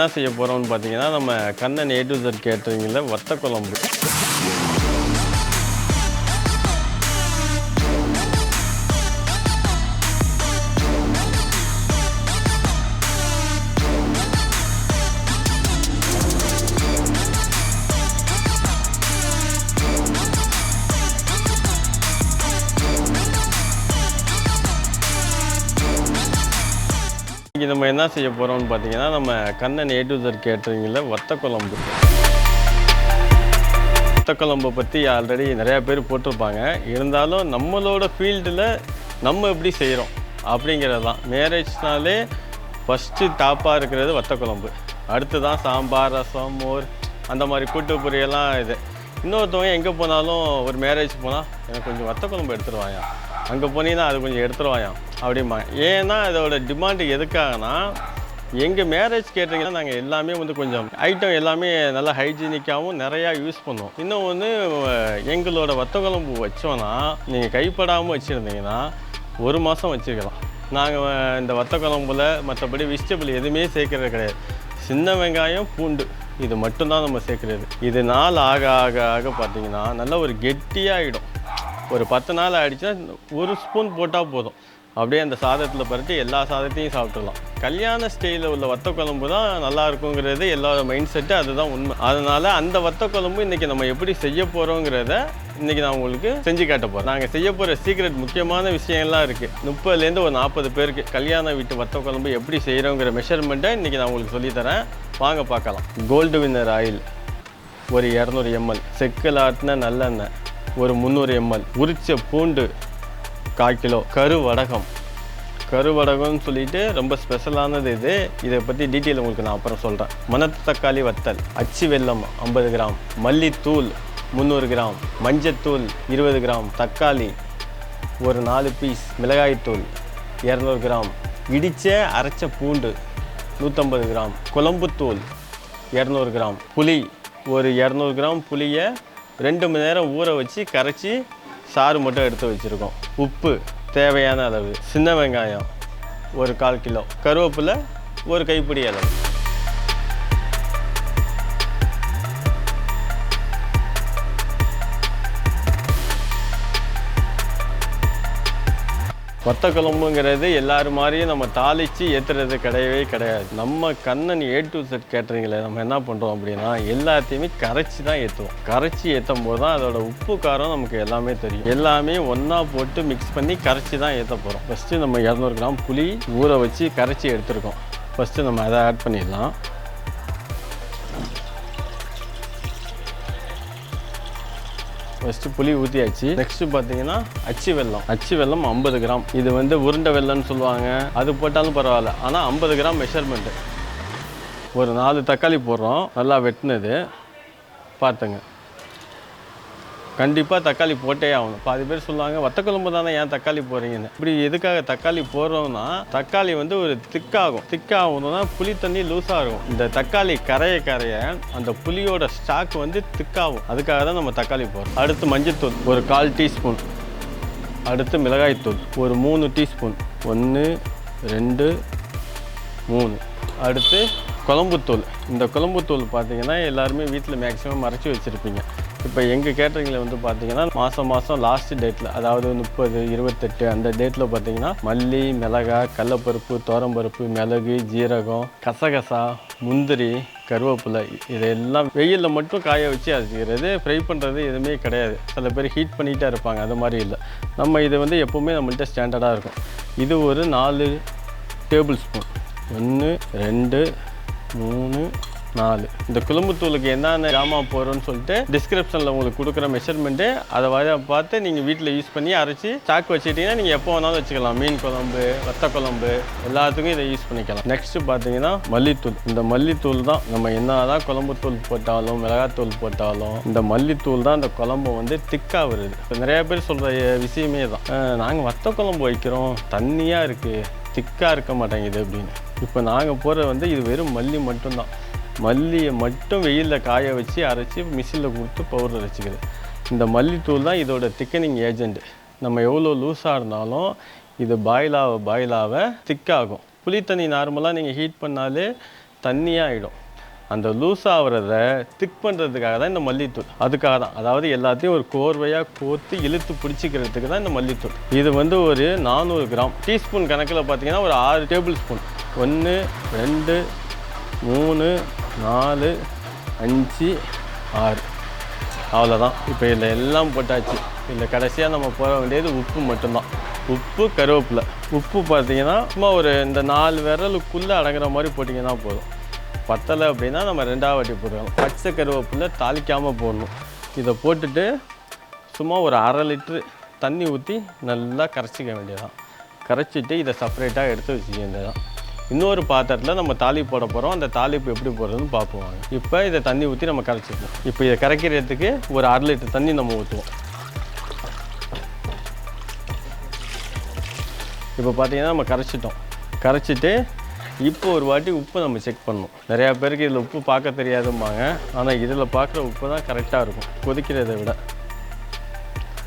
என்ன செய்ய போகிறோம்னு பார்த்தீங்கன்னா நம்ம கண்ணன் ஏ டு ஜெட் கேட்டரிங்கில் வத்த குழம்பு நம்ம என்ன செய்ய போகிறோம்னு பார்த்தீங்கன்னா நம்ம கண்ணன் ஏ டு ஜெட் கேட்டரிங்கில் வத்த குழம்பு வத்த குழம்பை பற்றி ஆல்ரெடி நிறையா பேர் போட்டிருப்பாங்க. இருந்தாலும் நம்மளோட ஃபீல்டில் நம்ம எப்படி செய்கிறோம் அப்படிங்கிறது தான். மேரேஜ்னாலே ஃபஸ்ட்டு டாப்பாக இருக்கிறது வத்த குழம்பு அடுத்து தான் சாம்பார் ரசம் மோர் அந்த மாதிரி கூட்டு பொரியெல்லாம் இது. இன்னொருத்தவங்க எங்கே போனாலும் ஒரு மேரேஜ் போனால் எனக்கு கொஞ்சம் வத்த குழம்பு எடுத்துருவாயா அங்கே போனீங்கன்னா அது கொஞ்சம் எடுத்துருவாயாம் அப்படிமா ஏன்னா இதோட டிமாண்டு எதுக்காகனா எங்கள் மேரேஜ் கேட்டிங்கன்னா நாங்கள் எல்லாமே வந்து கொஞ்சம் ஐட்டம் எல்லாமே நல்லா ஹைஜீனிக்காகவும் நிறையா யூஸ் பண்ணுவோம். இன்னும் ஒன்று எங்களோட வத்த குழம்பு வச்சோன்னா நீங்கள் கைப்படாமல் வச்சுருந்தீங்கன்னா ஒரு மாதம் வச்சுக்கலாம் நாங்கள் இந்த வத்த குழம்புல மற்றபடி வெஜிடபிள் எதுவுமே சேர்க்கறது கிடையாது. சின்ன வெங்காயம் பூண்டு இது மட்டும்தான் நம்ம சேர்க்குறது. இது நாள் ஆக ஆக ஆக பார்த்தீங்கன்னா நல்லா ஒரு கெட்டியாகிடும் ஒரு பத்து நாள் ஆயிடுச்சுன்னா ஒரு ஸ்பூன் போட்டால் போதும். அப்படியே அந்த சாதத்தில் பறித்து எல்லா சாதத்தையும் சாப்பிட்றலாம் கல்யாண ஸ்டைலில் உள்ள வத்த குழம்பு தான் நல்லா இருக்குங்கிறது எல்லாரோட மைண்ட் செட்டு அதுதான் உண்மை. அதனால் அந்த வத்த குழம்பு இன்றைக்கி நம்ம எப்படி செய்ய போகிறோங்கிறத இன்றைக்கி நான் உங்களுக்கு செஞ்சு காட்ட போகிறேன் நாங்கள் செய்ய போகிற சீக்ரெட் முக்கியமான விஷயம்லாம் இருக்குது முப்பதுலேருந்து ஒரு நாற்பது பேருக்கு கல்யாண வீட்டு வத்த குழம்பு எப்படி செய்கிறோங்கிற மெஷர்மெண்ட்டை இன்றைக்கி நான் உங்களுக்கு சொல்லித்தரேன் வாங்க பார்க்கலாம். கோல்டு வின்னர் ஆயில் ஒரு இரநூறு எம்எல் செக்கில் ஆட்டின நல்லெண்ணெய். ஒரு முந்நூறு எம்எல். உரிச்ச பூண்டு கால் கிலோ. கருவடகம். கருவடகம்னு சொல்லிட்டு ரொம்ப ஸ்பெஷலானது இது. இதை பற்றி டீட்டெயில் உங்களுக்கு நான் அப்புறம் சொல்கிறேன் மணத்து தக்காளி வத்தல் அச்சு வெல்லம் ஐம்பது கிராம். மல்லித்தூள் முந்நூறு கிராம். மஞ்சத்தூள் இருபது கிராம். தக்காளி ஒரு நாலு பீஸ் மிளகாய்த்தூள் இரநூறு கிராம். இடித்த அரைச்ச பூண்டு நூற்றம்பது கிராம். குழம்புத்தூள் இரநூறு கிராம். புளி ஒரு இரநூறு கிராம். புளியை ரெண்டு மணி நேரம் ஊற வச்சு கரைச்சி சாறு மட்டும் எடுத்து வச்சுருக்கோம். உப்பு தேவையான அளவு. சின்ன வெங்காயம் ஒரு கால் கிலோ. கருவேப்பிலை ஒரு கைப்பிடி அளவு. வத்தக்குழம்புங்கிறது எல்லாரும் மாதிரியும் நம்ம தாளித்து ஏற்றுறது கிடையவே கிடையாது. நம்ம கண்ணன் ஏ டு செட் கேட்டரிங்கில் நம்ம என்ன பண்ணுறோம் அப்படின்னா எல்லாத்தையுமே கரைச்சி தான் ஏற்றுவோம் கரைச்சி ஏற்றும் போது தான் அதோட உப்பு காரம் நமக்கு எல்லாமே தெரியும். எல்லாமே ஒன்றா போட்டு மிக்ஸ் பண்ணி கரைச்சி தான் ஏற்ற போகிறோம் ஃபஸ்ட்டு நம்ம இரநூறு கிராம் புளி ஊற வச்சு கரைச்சி எடுத்துருக்கோம். ஃபஸ்ட்டு நம்ம அதை ஆட் பண்ணிடலாம். ஃபஸ்ட்டு புளி ஊற்றியாச்சு நெக்ஸ்ட்டு பார்த்தீங்கன்னா அச்சு வெல்லம். அச்சு வெல்லம் ஐம்பது கிராம். இது வந்து உருண்டை வெல்லம்னு சொல்லுவாங்க. அது போட்டாலும் பரவாயில்ல. ஆனால் ஐம்பது கிராம் மெஷர்மெண்ட்டு ஒரு நாலு தக்காளி போடுறோம். நல்லா வெட்டினது. பார்த்துங்க. கண்டிப்பாக தக்காளி போட்டே ஆகணும். பாதி பேர் சொல்லுவாங்க வத்தக்குழம்பு தானே ஏன் தக்காளி போடுறீங்கன்னு? இப்படி எதுக்காக தக்காளி போடுறோம்னா தக்காளி வந்து ஒரு திக்காகும். திக்காகணும்னா புளி தண்ணி லூஸாக இருக்கும். இந்த தக்காளி கரைய கரைய அந்த புளியோட ஸ்டாக் வந்து திக்காகும். அதுக்காக தான் நம்ம தக்காளி போடுறோம். அடுத்து மஞ்சத்தூள் ஒரு கால் டீஸ்பூன். அடுத்து மிளகாய்த்தூள் ஒரு மூணு டீஸ்பூன். ஒன்று ரெண்டு மூணு. அடுத்து குழம்புத்தூள். இந்த குழம்புத்தூள் பார்த்தீங்கன்னா எல்லாருமே வீட்டில் மேக்ஸிமம் மறைச்சி வச்சுருப்பீங்க. இப்போ எங்கள் கேட்டரிங்கில் வந்து பார்த்தீங்கன்னா மாதம் மாதம் லாஸ்ட் டேட்டில் அதாவது முப்பது இருபத்தெட்டு அந்த டேட்டில் பார்த்தீங்கன்னா மல்லி மிளகாய் கடலப்பருப்பு தோரம்பருப்பு மிளகு ஜீரகம் கசகசா முந்திரி கருவேப்பிலை இதெல்லாம் வெயிலில் மட்டும் காய வச்சு அரைச்சிக்கிறது. ஃப்ரை பண்ணுறது எதுவுமே கிடையாது. சில பேர் ஹீட் பண்ணிகிட்டே இருப்பாங்க. அது மாதிரி இல்லை. நம்ம இது வந்து எப்போவுமே நம்மள்ட்ட ஸ்டாண்டர்டாக இருக்கும். இது ஒரு நாலு டேபிள் ஸ்பூன் ஒன்று ரெண்டு மூணு நாலு. இந்த குழம்புத்தூளுக்கு என்னென்ன ஜாமான் போகிறோன்னு சொல்லிட்டு டிஸ்கிரிப்ஷனில் உங்களுக்கு கொடுக்குற மெஷர்மெண்ட்டு அதை வர பார்த்து நீங்கள் வீட்டில் யூஸ் பண்ணி அரைச்சி ஸ்டாக் வச்சுக்கிட்டிங்கன்னா நீங்கள் எப்போ வேணாலும் வச்சுக்கலாம். மீன் குழம்பு வத்த குழம்பு எல்லாத்துக்கும் இதை யூஸ் பண்ணிக்கலாம். நெக்ஸ்ட்டு பார்த்தீங்கன்னா மல்லித்தூள். இந்த மல்லித்தூள் தான் நம்ம என்ன தான் குழம்புத்தூள் போட்டாலும் மிளகாத்தூள் போட்டாலும் இந்த மல்லித்தூள் தான் இந்த குழம்பு வந்து திக்காக வருது. இப்போ நிறைய பேர் சொல்கிற விஷயமே தான். நாங்கள் வத்த குழம்பு வைக்கிறோம். தண்ணியாக இருக்குது திக்காக இருக்க மாட்டேங்குது அப்படின்னு. இப்போ நாங்கள் போகிற வந்து இது வெறும் மல்லி மட்டும்தான். மல்லியை மட்டும் வெயிலில் காய வச்சு அரைச்சி மிஷினில் கொடுத்து பவுடர் அரைச்சிக்குது. இந்த மல்லித்தூள் தான் இதோட திக்கனிங் ஏஜெண்ட் நம்ம எவ்வளோ லூஸாக இருந்தாலும் இது பாயிலாக பாயிலாக திக்காகும் புளி தண்ணி நார்மலாக நீங்கள் ஹீட் பண்ணாலே தண்ணியாக ஆகிடும் அந்த லூஸ் ஆகிறத திக் பண்ணுறதுக்காக தான் இந்த மல்லித்தூள். அதுக்காக தான். அதாவது எல்லாத்தையும் ஒரு கோர்வையாக கோர்த்து இழுத்து பிடிச்சிக்கிறதுக்கு தான் இந்த மல்லித்தூள். இது வந்து ஒரு நானூறு கிராம். டீஸ்பூன் கணக்கில் பார்த்தீங்கன்னா ஒரு ஆறு டேபிள் ஸ்பூன். ஒன்று ரெண்டு மூணு நாலு அஞ்சு ஆறு. அவ்வளோதான். இப்போ இதில் எல்லாம் போட்டாச்சு. இதில் கடைசியாக நம்ம போட வேண்டியது உப்பு மட்டும்தான். உப்பு கருவேப்பிலை. உப்பு பார்த்தீங்கன்னா சும்மா ஒரு இந்த நாலு விரலுக்குள்ளே அடங்குற மாதிரி போட்டிங்கன்னா போதும். பத்தலை அப்படின்னா நம்ம ரெண்டாவது வாட்டி போடுவோம் பச்சை கருவேப்பிலை தாளிக்காமல் போடணும். இதை போட்டுட்டு சும்மா ஒரு அரை லிட்ரு தண்ணி ஊற்றி நல்லா கரைச்சிக்க வேண்டியதான் கரைச்சிட்டு இதை செப்பரேட்டாக எடுத்து வச்சுக்க வேண்டியதான் இன்னொரு பாத்திரத்தில் நம்ம தாளிப்பு போட போகிறோம் அந்த தாளிப்பு எப்படி போடுறதுன்னு பார்ப்போம். இப்போ இதை தண்ணி ஊற்றி நம்ம கரைச்சிக்கணும் இப்போ இதை கரைக்கிறதுக்கு ஒரு அரை லிட்டர் தண்ணி நம்ம ஊற்றுவோம் இப்போ பார்த்தீங்கன்னா நம்ம கரைச்சிட்டோம். கரைச்சிட்டு இப்போ ஒரு வாட்டி உப்பு நம்ம செக் பண்ணணும். நிறையா பேருக்கு இதில் உப்பு பார்க்க தெரியாதும்பாங்க. ஆனால் இதில் பார்க்குற உப்பு தான் கரெக்டாக இருக்கும். கொதிக்கிறதை விட.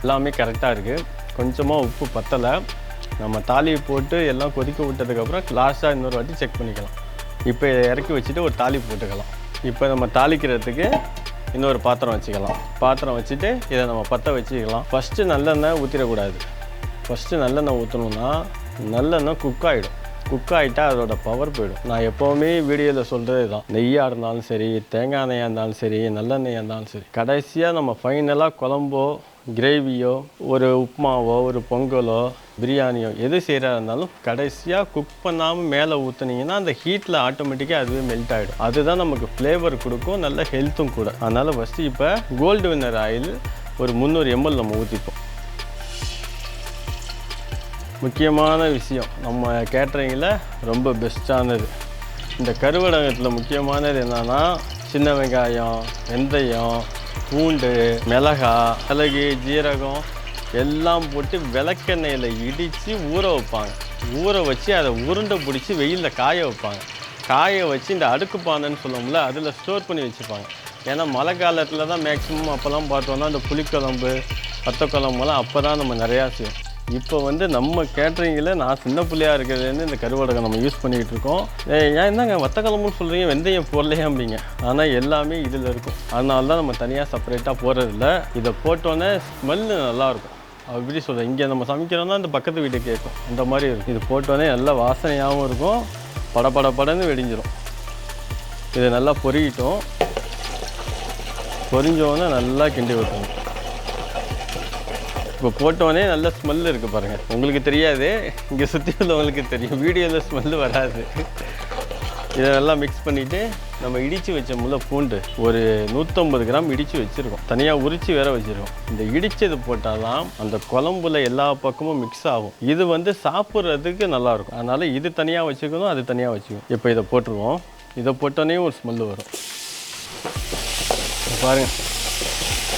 எல்லாமே கரெக்டாக இருக்குது கொஞ்சமாக உப்பு பத்தலை. நம்ம தாலியை போட்டு எல்லாம் கொதிக்க விட்டதுக்கப்புறம் லாஸ்ட்டாக இன்னொரு வாட்டி செக் பண்ணிக்கலாம். இப்போ இதை இறக்கி வச்சுட்டு ஒரு தாலி போட்டுக்கலாம். இப்போ நம்ம தாளிக்கிறதுக்கு இன்னொரு பாத்திரம் வச்சுக்கலாம். பாத்திரம் வச்சுட்டு இதை நம்ம பற்ற வச்சுக்கலாம். ஃபஸ்ட்டு நல்லெண்ணெய் ஊற்றிடக்கூடாது ஃபஸ்ட்டு நல்லெண்ணெய் ஊற்றணுன்னா நல்லெண்ணெய் குக் ஆகிடும் குக் ஆகிட்டா அதோட பவர் போயிடும். நான் எப்போவுமே வீடியோவில் சொல்கிறது தான். நெய்யாக இருந்தாலும் சரி தேங்காய் எண்ணெயாக இருந்தாலும் சரி நல்லெண்ணெயாக இருந்தாலும் சரி கடைசியாக நம்ம ஃபைனலாக குழம்போ கிரேவியோ ஒரு உப்புமாவோ ஒரு பொங்கலோ பிரியாணியோ எது செய்கிறா இருந்தாலும் கடைசியாக குக் பண்ணாமல் மேலே ஊற்றுனீங்கன்னா அந்த ஹீட்டில் ஆட்டோமேட்டிக்காக அதுவே மெல்ட் ஆகிடும் அதுதான் நமக்கு ஃப்ளேவர் கொடுக்கும் நல்ல ஹெல்த்தும் கூட. அதனால் ஃபஸ்ட்டு இப்போ கோல்டு வின்னர் ஆயில் ஒரு முந்நூறு எம்எல் நம்ம ஊற்றிப்போம் முக்கியமான விஷயம் நம்ம கேட்ரிங்கில் ரொம்ப பெஸ்ட்டானது இந்த கருவடகத்தில் முக்கியமானது என்னென்னா சின்ன வெங்காயம் வெந்தயம் பூண்டு மிளகா மிளகு ஜீரகம் எல்லாம் போட்டு விளக்கெண்ணெயில் இடித்து ஊற வைப்பாங்க. ஊற வச்சு அதை உருண்டை பிடிச்சி வெயிலில் காய வைப்பாங்க. காய வச்சு இந்த அடுக்கு பானைன்னு சொல்லுவோம்ல அதில் ஸ்டோர் பண்ணி வச்சுப்பாங்க. ஏன்னா மழை காலத்தில் தான் மேக்ஸிமம் அப்போல்லாம் பார்த்தோன்னா இந்த புளிக்குழம்பு வத்தக்குழம்புலாம் அப்போ தான் நம்ம நிறையா செய்வோம். இப்போ வந்து நம்ம கேட்ரிங்கில் நான் சின்ன பிள்ளையா இருக்கிறதுலேருந்து இந்த கருவடகம் நம்ம யூஸ் பண்ணிக்கிட்டு இருக்கோம். ஏன் என்னங்க வத்தக்குழம்புன்னு சொல்கிறீங்க வெந்தயம் போடலையே அப்படிங்க. ஆனால் எல்லாமே இதில் இருக்கும். அதனால தான் நம்ம தனியாக செப்பரேட்டாக போடுறதில்ல இதை போட்டோன்னே ஸ்மெல்லு நல்லாயிருக்கும். அப்படி சொல்கிறேன் இங்கே நம்ம சமைக்கிறோம்னா இந்த பக்கத்து வீட்டு கேட்கும் அந்த மாதிரி இருக்கும். இது போட்டோன்னே நல்லா வாசனையாகவும் இருக்கும். பட பட படன்னு வெடிஞ்சிடும் இதை நல்லா பொறிக்கிட்டோம். பொறிஞ்சோன்னே நல்லா கிண்டி விட்டுணும் இப்போ போட்டோன்னே நல்ல ஸ்மெல் இருக்குது பாருங்கள் உங்களுக்கு தெரியாது. இங்கே சுற்றி உள்ளவங்களுக்கு தெரியும். வீடியோவில் ஸ்மெல்லு வராது. இதை நல்லா மிக்ஸ் பண்ணிவிட்டு நம்ம இடித்து வச்ச முல்லை பூண்டு ஒரு நூற்றம்பது கிராம் இடித்து வச்சுருக்கோம். தனியாக உரித்து வேற வச்சுருக்கோம். இந்த இடித்தது போட்டால் தான் அந்த குழம்புல எல்லா பக்கமும் மிக்ஸ் ஆகும். இது வந்து சாப்பிட்றதுக்கு நல்லாயிருக்கும். அதனால் இது தனியாக வச்சுக்கணும் அது தனியாக வச்சுக்கணும். இப்போ இதை போட்டுருவோம் இதை போட்டோன்னே ஒரு ஸ்மெல்லு வரும். பாருங்கள்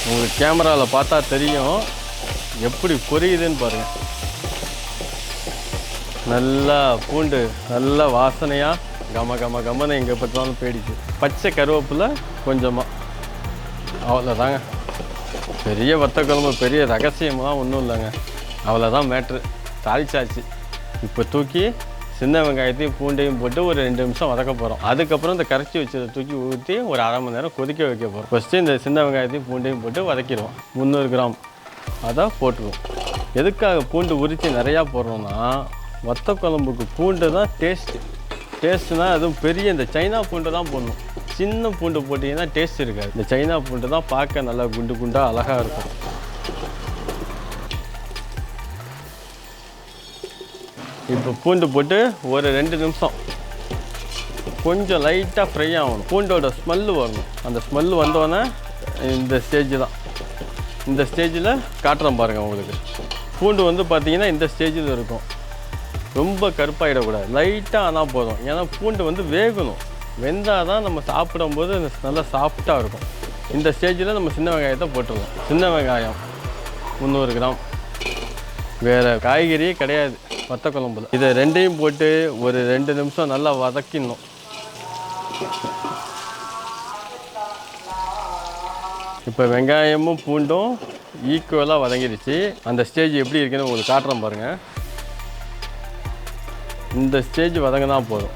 உங்களுக்கு கேமராவில் பார்த்தா தெரியும். எப்படி பொரியுதுன்னு பாருங்கள் நல்லா பூண்டு நல்லா வாசனையாக கம கம கமன்னு எங்கே பார்த்தாலும் போயிடுச்சு பச்சை கருவேப்பிலை கொஞ்சமாக அவ்வளோதாங்க பெரிய வத்த குழம்பு பெரிய ரகசியம்லாம் ஒன்றும் இல்லைங்க. அவ்வளோதான் மேட்ரு தாளிச்சாச்சு. இப்போ தூக்கி சின்ன வெங்காயத்தையும் பூண்டையும் போட்டு ஒரு ரெண்டு நிமிஷம் வதக்க போகிறோம் அதுக்கப்புறம் இந்த கரைச்சி வச்சதை தூக்கி ஊற்றி ஒரு அரை மணி நேரம் கொதிக்க வைக்க போகிறோம் ஃபஸ்ட்டு இந்த சின்ன வெங்காயத்தையும் பூண்டையும் போட்டு வதக்கிடுவோம். முந்நூறு கிராம். அதான் போட்டுருவோம் எதுக்காக பூண்டு உரித்து நிறையா போடுறோம்னா வத்த குழம்புக்கு பூண்டு தான் டேஸ்ட்டு டேஸ்ட்னா அதுவும் பெரிய இந்த சைனா பூண்டு தான் போடணும். சின்ன பூண்டு போட்டிங்கன்னா டேஸ்ட் இருக்காது. இந்த சைனா பூண்டு தான் பார்க்க நல்லா குண்டு குண்டாக அழகாக இருக்கும். இப்போ பூண்டு போட்டு ஒரு ரெண்டு நிமிஷம். கொஞ்சம் லைட்டாக ஃப்ரை ஆகணும். பூண்டோட ஸ்மெல்லு வரணும். அந்த ஸ்மெல்லு வந்தோடனே இந்த ஸ்டேஜ் தான். இந்த ஸ்டேஜில் காட்டுறேன் பாருங்கள் உங்களுக்கு. பூண்டு வந்து பார்த்தீங்கன்னா இந்த ஸ்டேஜில் இருக்கும். ரொம்ப கருப்பாகிடக்கூடாது லைட்டாக ஆனால் போதும். ஏன்னா பூண்டு வந்து வேகணும். வெந்தால் தான் நம்ம சாப்பிடும்போது நல்லா சாஃப்டாக இருக்கும். இந்த ஸ்டேஜில் நம்ம சின்ன வெங்காயத்தை போட்டுருவோம். சின்ன வெங்காயம் முந்நூறு கிராம். வேறு காய்கறியே கிடையாது. வத்த குழம்புல. இதை ரெண்டையும் போட்டு ஒரு ரெண்டு நிமிஷம் நல்லா வதக்கிடணும். இப்போ வெங்காயமும் பூண்டும் ஈக்குவலாக வதங்கிடுச்சு. அந்த ஸ்டேஜ் எப்படி இருக்குன்னு உங்களுக்கு காட்டுறேன் பாருங்கள் இந்த ஸ்டேஜ் வதங்கினா போதும்.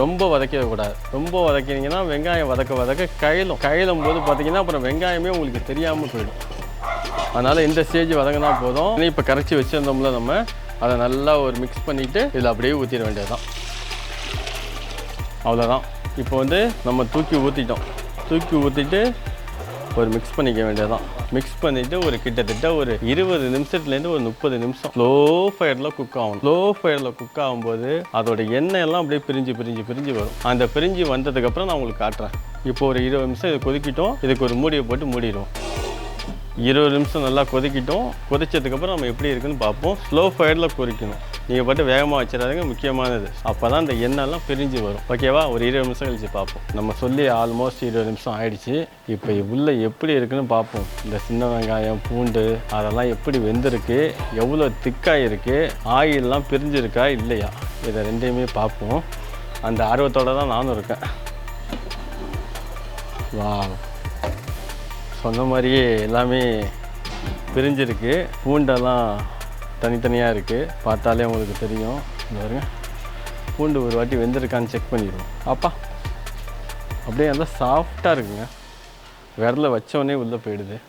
ரொம்ப வதக்கக்கூடாது ரொம்ப வதக்கினீங்கன்னா வெங்காயம் வதக்க வதக்க கையிலும். கையிலும் போது பார்த்தீங்கன்னா அப்புறம் வெங்காயமே உங்களுக்கு தெரியாமல் போயிடும். அதனால் இந்த ஸ்டேஜ் வதங்கினா போதும். இப்போ கரைச்சி வச்சுருந்தோம்ல நம்ம அதை நல்லா ஒரு மிக்ஸ் பண்ணிவிட்டு இதில் அப்படியே ஊற்றிட வேண்டியதுதான். அவ்வளோதான் இப்போ வந்து நம்ம தூக்கி ஊற்றிட்டோம் தூக்கி ஊற்றிட்டு ஒரு மிக்ஸ் பண்ணிக்க வேண்டியதான் மிக்ஸ் பண்ணிவிட்டு ஒரு கிட்டத்தட்ட ஒரு இருபது நிமிஷத்துலேருந்து ஒரு முப்பது நிமிஷம். லோ ஃபயரில் குக் ஆகும் லோ ஃபயரில் குக் ஆகும்போது அதோட எண்ணெய் எல்லாம் அப்படியே பிரிஞ்சு பிரிஞ்சு பிரிஞ்சு வரும். அந்த பிரிஞ்சு வந்ததுக்கப்புறம் நான் உங்களுக்கு காட்டுறேன். இப்போ ஒரு இருபது நிமிஷம் இதை கொதிக்கிட்டோம். இதுக்கு ஒரு மூடியை போட்டு மூடிடுவோம். இருபது நிமிஷம் நல்லா கொதிக்கிட்டோம். கொதிச்சதுக்கப்புறம் நம்ம எப்படி இருக்குன்னு பார்ப்போம். ஸ்லோ ஃபயரில் கொதிக்கணும். நீங்கள் பாட்டு வேகமாக வச்சிடாதீங்க முக்கியமானது. அப்போ தான் இந்த எண்ணெய்லாம் பிரிஞ்சு வரும். ஓகேவா? ஒரு இருபது நிமிஷம் கழிச்சு பார்ப்போம். நம்ம சொல்லி ஆல்மோஸ்ட் இருபது நிமிஷம் ஆயிடுச்சு. இப்போ உள்ளே எப்படி இருக்குன்னு பார்ப்போம். இந்த சின்ன வெங்காயம் பூண்டு அதெல்லாம் எப்படி வெந்திருக்கு? எவ்வளோ திக்காக இருக்குது ஆயிலெலாம் பிரிஞ்சிருக்கா இல்லையா? இதை ரெண்டையுமே பார்ப்போம். அந்த ஆர்வத்தோடு தான் நானும் இருக்கேன். வா சொன்ன மாதிரியே எல்லாமே பிரிஞ்சிருக்கு. பூண்டெல்லாம் தனித்தனியாக இருக்குது பார்த்தாலே உங்களுக்கு தெரியும். பாருங்க. பூண்டு ஒரு வாட்டி வெந்திருக்கான்னு செக் பண்ணிடுவோம். அப்பா. அப்படியே நல்லா சாஃப்டாக இருக்குங்க. விரல வச்சோடனே உள்ளே போயிடுது.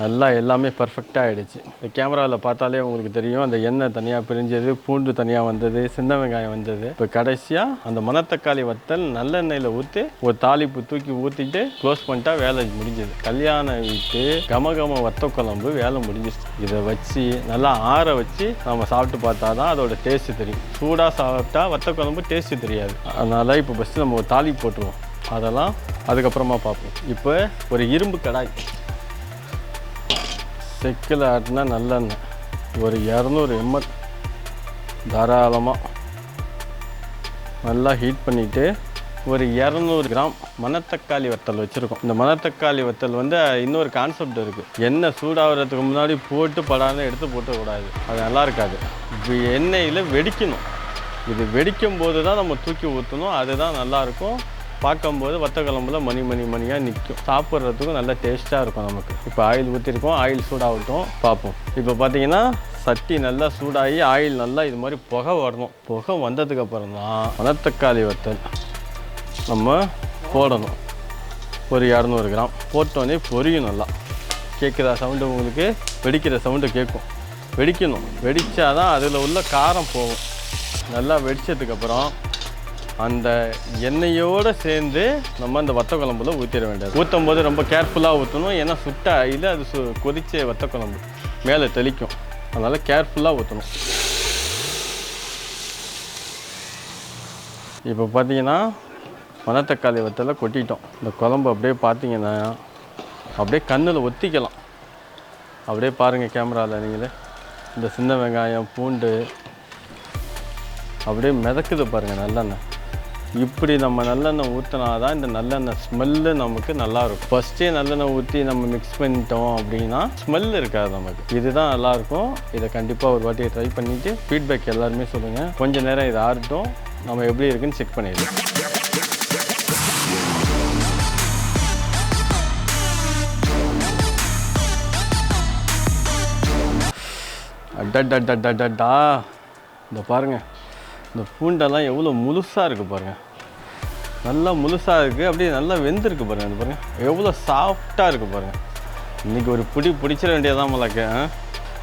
நல்லா எல்லாமே பர்ஃபெக்டாக ஆகிடுச்சு இந்த கேமராவில் பார்த்தாலே உங்களுக்கு தெரியும் அந்த எண்ணெய் தனியாக பிரிஞ்சது பூண்டு தனியாக வந்தது சின்ன வெங்காயம் வந்தது. இப்போ கடைசியாக அந்த மணத்தக்காளி வத்தல் நல்லெண்ணெயில் ஊற்றி ஒரு தாளிப்பு தூக்கி ஊற்றிட்டு க்ளோஸ் பண்ணிட்டா வேலை முடிஞ்சது. கல்யாண வீட்டு கம கம வத்த குழம்பு வேலை முடிஞ்சிச்சு இதை வச்சு நல்லா ஆற வச்சு நம்ம சாப்பிட்டு பார்த்தா தான் அதோட டேஸ்ட்டு தெரியும். சூடாக சாப்பிட்டா வத்த குழம்பு டேஸ்ட்டு தெரியாது. அதனால் இப்போ ஃபஸ்ட்டு நம்ம ஒரு தாலி போட்டுருவோம். அதெல்லாம் அதுக்கப்புறமா பார்ப்போம். இப்போ ஒரு இரும்பு கடாய். செக்கில் ஆட்டினா நல்லெண்ணெய் ஒரு இரநூறு எம்எல் தாராளமாக நல்லா ஹீட் பண்ணிவிட்டு ஒரு இரநூறு கிராம் மணத்தக்காளி வத்தல் வச்சுருக்கோம். இந்த மணத்தக்காளி வத்தல் வந்து இன்னொரு கான்செப்ட் இருக்குது எண்ணெய் சூடாகிறதுக்கு முன்னாடி போட்டு படாத எடுத்து போட்டக்கூடாது. அது நல்லா இருக்காது. இப்போ எண்ணெயில் வெடிக்கணும். இது வெடிக்கும் போது தான் நம்ம தூக்கி ஊற்றணும் அதுதான் நல்லாயிருக்கும் பார்க்கும்போது வத்த குழம்புல மணி மணி மணியாக நிற்கும் சாப்பிட்றதுக்கும் நல்லா டேஸ்ட்டாக இருக்கும் நமக்கு. இப்போ ஆயில் ஊற்றிருக்கோம் ஆயில் சூடாகட்டும் பார்ப்போம். இப்போ பார்த்தீங்கன்னா சட்டி நல்லா சூடாகி ஆயில் நல்லா இது மாதிரி புகை வரணும். புகை வந்ததுக்கப்புறம் தான் வனத்தக்காளி வத்தல் நம்ம போடணும். ஒரு இரநூறு கிராம். போட்டோன்னே பொரியும் நல்லா. கேட்குதா சவுண்டு உங்களுக்கு? வெடிக்கிற சவுண்டு கேட்கும் வெடிக்கணும். வெடித்தாதான் அதில் உள்ள காரம் போகும். நல்லா வெடித்ததுக்கப்புறம் அந்த எண்ணெயோடு சேர்ந்து நம்ம அந்த வத்த குழம்புல ஊற்றிட வேண்டியது. ஊற்றும் போது ரொம்ப கேர்ஃபுல்லாக ஊற்றணும் ஏன்னா சுட்ட இது அது சு கொதிச்ச வத்த குழம்பு மேலே தெளிக்கும். அதனால் கேர்ஃபுல்லாக ஊற்றணும் இப்போ பார்த்தீங்கன்னா மணத்தக்காளி வத்தலை கொட்டிட்டோம். இந்த குழம்பு அப்படியே பார்த்தீங்கன்னா அப்படியே கண்ணில் ஒத்திக்கலாம். அப்படியே பாருங்கள் கேமராவில் நீங்களே. இந்த சின்ன வெங்காயம் பூண்டு அப்படியே மிதக்குது பாருங்கள் நல்லெண்ணெய். இப்படி நம்ம நல்லெண்ணெய் ஊற்றினா தான் இந்த நல்லெண்ணெய் ஸ்மெல்லு நமக்கு நல்லாயிருக்கும். ஃபஸ்ட்டே நல்லெண்ணெய் ஊற்றி நம்ம மிக்ஸ் பண்ணிட்டோம் அப்படின்னா ஸ்மெல் இருக்காது நமக்கு. இதுதான் நல்லாயிருக்கும். இதை கண்டிப்பாக ஒரு வாட்டி ட்ரை பண்ணிவிட்டு ஃபீட்பேக் எல்லாருமே சொல்லுங்கள் கொஞ்ச நேரம் இதை ஆறட்டும். நம்ம எப்படி இருக்குன்னு செக் பண்ணிடலாம். அடடடடடடா இந்த பாருங்கள் இந்த பூண்டெல்லாம் எவ்வளோ முழுசாக இருக்குது பாருங்கள் நல்லா முழுசாக இருக்குது அப்படியே நல்லா வெந்திருக்கு பாருங்கள் பாருங்கள் எவ்வளோ சாஃப்டாக இருக்குது பாருங்கள் இன்றைக்கி ஒரு பிடி பிடிச்சிட வேண்டியதான் மலக்க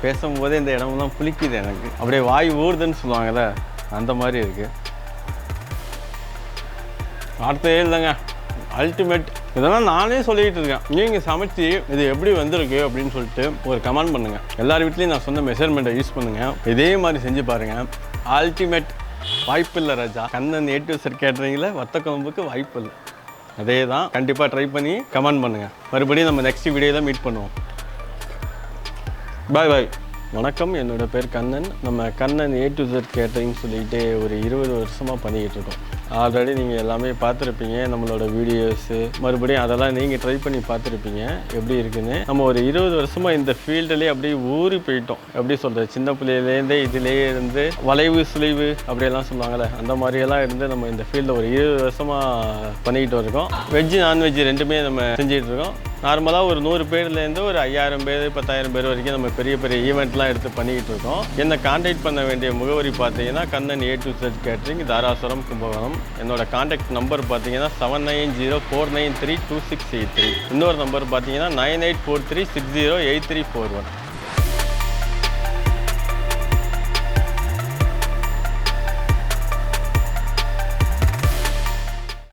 பேசும்போதே இந்த இடமெல்லாம் புளிக்குது எனக்கு. அப்படியே வாய் ஊறுதுன்னு சொல்லுவாங்கள்ல அந்த மாதிரி இருக்குது வார்த்தையே இல்லைங்க. அல்டிமேட் இதெல்லாம் நானே சொல்லிக்கிட்டு இருக்கேன். நீங்கள் சமைச்சு இது எப்படி வந்திருக்கு அப்படின்னு சொல்லிட்டு ஒரு கமெண்ட் பண்ணுங்கள் எல்லார் வீட்லேயும் நான் சொன்ன மெஷர்மெண்ட்டை யூஸ் பண்ணுங்கள் இதே மாதிரி செஞ்சு பாருங்கள் அல்டிமேட் வாய்ப்பு இல்லை ராஜா. கண்ணன் ஏ டு சார் கேட்டுறீங்களா வத்த குழம்புக்கு வாய்ப்பு இல்லை அதே தான் கண்டிப்பாக ட்ரை பண்ணி கமெண்ட் பண்ணுங்கள் மறுபடியும் நம்ம நெக்ஸ்ட் வீடியோவில் மீட் பண்ணுவோம். பாய் பாய் வணக்கம். என்னோட பேர் கண்ணன். நம்ம Kannan A to Z catering சொல்லிட்டு ஒரு இருபது வருஷமாக பண்ணிக்கிட்டு இருக்கோம். ஆல்ரெடி நீங்கள் எல்லாமே பார்த்துருப்பீங்க நம்மளோட வீடியோஸு மறுபடியும் அதெல்லாம் நீங்கள் ட்ரை பண்ணி பார்த்துருப்பீங்க எப்படி இருக்குன்னு. நம்ம ஒரு இருபது வருஷமாக இந்த ஃபீல்டுலேயே அப்படியே ஊறி போயிட்டோம். எப்படி சொல்கிறது சின்ன பிள்ளையிலேருந்தே இதிலேயே இருந்து வளைவு சுழிவு அப்படியெல்லாம் சொல்லுவாங்கள்ல அந்த மாதிரியெல்லாம் இருந்து நம்ம இந்த ஃபீல்டில் ஒரு இருபது வருஷமாக பண்ணிக்கிட்டு இருக்கோம். வெஜ்ஜு நான்வெஜ் ரெண்டுமே நம்ம செஞ்சிகிட்ருக்கோம் இருக்கோம். நார்மலாக ஒரு நூறு பேர்லேருந்து ஒரு ஐயாயிரம் பேர் பத்தாயிரம் பேர் வரைக்கும் நம்ம பெரிய பெரிய ஈவெண்ட்லாம் எடுத்து பண்ணிக்கிட்டு இருக்கோம். என்னை காண்டாக்ட் பண்ண வேண்டிய முகவரி பார்த்தீங்கன்னா Kannan A to Z catering Darasuram Kumbakonam. என்னோட காண்டாக்ட் நம்பர் பார்த்தீங்கன்னா seven nine zero four nine three two six eight three இன்னொரு நம்பர் பார்த்தீங்கன்னா nine eight four three six zero eight three four one